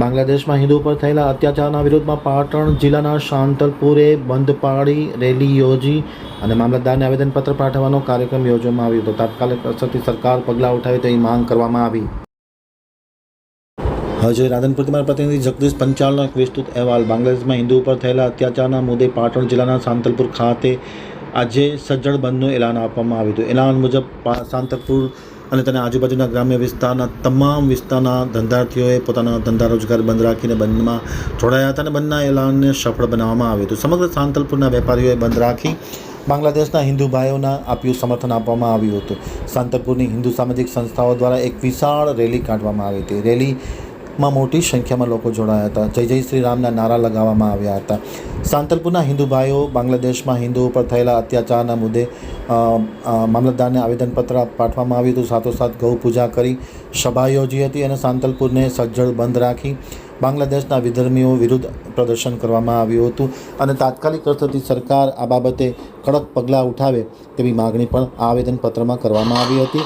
બાંગ્લાદેશમાં હિન્દુ પર થયેલા અત્યાચારના વિરોધમાં પાટણ જિલ્લાના શાંતલપુરે બંધ પાડી રેલી યોજી અને મામલતદારને આવેદનપત્ર પાઠવવાનો કાર્યક્રમ યોજવામાં આવ્યો હતો. તાત્કાલિક અસરથી સરકાર પગલાં ઉઠાવે તેવી માંગ કરવામાં આવી. હજે રાધનપુરથી મારા પ્રતિનિધિ જગદીશ પંચાલનો એક વિસ્તૃત અહેવાલ. બાંગ્લાદેશમાં હિન્દુ ઉપર થયેલા અત્યાચારના મુદ્દે પાટણ જિલ્લાના શાંતલપુર ખાતે આજે સજ્જડ બંધનું એલાન આપવામાં આવ્યું હતું. એલાન મુજબ શાંતલપુર અને તેના આજુબાજુના ગ્રામ્ય વિસ્તારના તમામ વિસ્તારના ધંધાર્થીઓએ પોતાના ધંધા રોજગાર બંધ રાખીને બંધમાં જોડાયા હતા અને બંધના એલાનને સફળ બનાવવામાં આવ્યું હતું. સમગ્ર સાંતલપુરના વેપારીઓએ બંધ રાખી બાંગ્લાદેશના હિન્દુ ભાઈઓના આપ્યું સમર્થન આપવામાં આવ્યું હતું. સાંતલપુરની હિન્દુ સામાજિક સંસ્થાઓ દ્વારા એક વિશાળ રેલી કાઢવામાં આવી હતી. રેલીમાં મોટી સંખ્યામાં લોકો જોડાયા હતા. જય જય શ્રી રામના નારા લગાવવામાં આવ્યા હતા. સાંતલપુરના હિન્દુ ભાઈઓ બાંગ્લાદેશમાં હિન્દુઓ પર થયેલા અત્યાચારના મુદ્દે મામલતદારને આવેદનપત્ર પાઠવવામાં આવ્યું હતું. સાથોસાથ ગૌ પૂજા કરી સભા યોજી હતી અને સાંતલપુરને સજ્જડ બંધ રાખી બાંગ્લાદેશના વિધર્મીઓ વિરુદ્ધ પ્રદર્શન કરવામાં આવ્યું હતું અને તાત્કાલિક અર્થથી સરકાર આ બાબતે કડક પગલાં ઉઠાવે તેવી માગણી પણ આ આવેદનપત્રમાં કરવામાં આવી હતી.